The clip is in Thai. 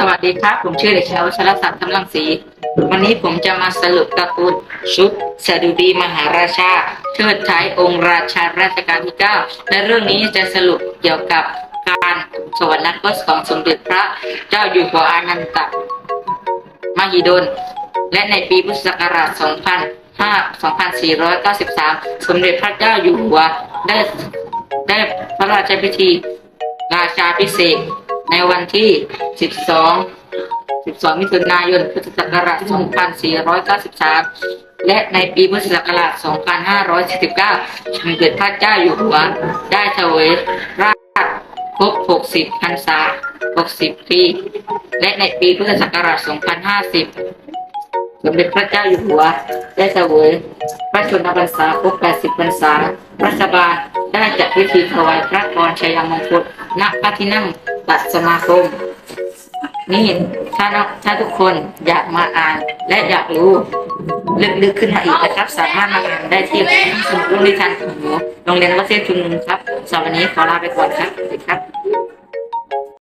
สวัสดีครับ ผมชื่อเด็กชายวัชรศักดิ์กำลังศรีวันนี้ผมจะมาสรุปการ์ตูนชุดสดุดีมหาราชาเทิดท้ายองค์ราชารัชกาลที่ 9 และเรื่องนี้จะสรุปเกี่ยวกับการสวรรคตของสมเด็จพระ เจ้าอยู่หัวอานันตมหิดล และในปีพุทธศักราช2500 2493 สมเด็จพระเจ้าอยู่หัวได้ได้พระราชพิธี ราชาพิเศษ ในวันที่ 12 12 มิถุนายน พุทธศักราช 2493 และในปีพุทธศักราช 2549สมเด็จพระเจ้าอยู่หัว ได้เถวยราชครบ 60 พรรษา 60 ปี และในปีพุทธศักราช 2050 สมเด็จพระเจ้าอยู่หัว ได้เสวยพระชนมพรรษาครบ 80 พรรษารัฐบาลได้จัดพิธีถวายพระพรชัยมงคลณพระที่นั่ง ตัดสมาคม นี่ถ้าถ้าทุกคนอยากมาอ่านและอยากรู้ลึกๆขึ้นมาอีกนะครับ สามารถมาอ่านได้ที่สมุดรุ่งนิทานของหนูโรงเรียนวัดเส้นชุมนุมครับสำหรับวันนี้ขอลาไปก่อนครับสวัสดีครับ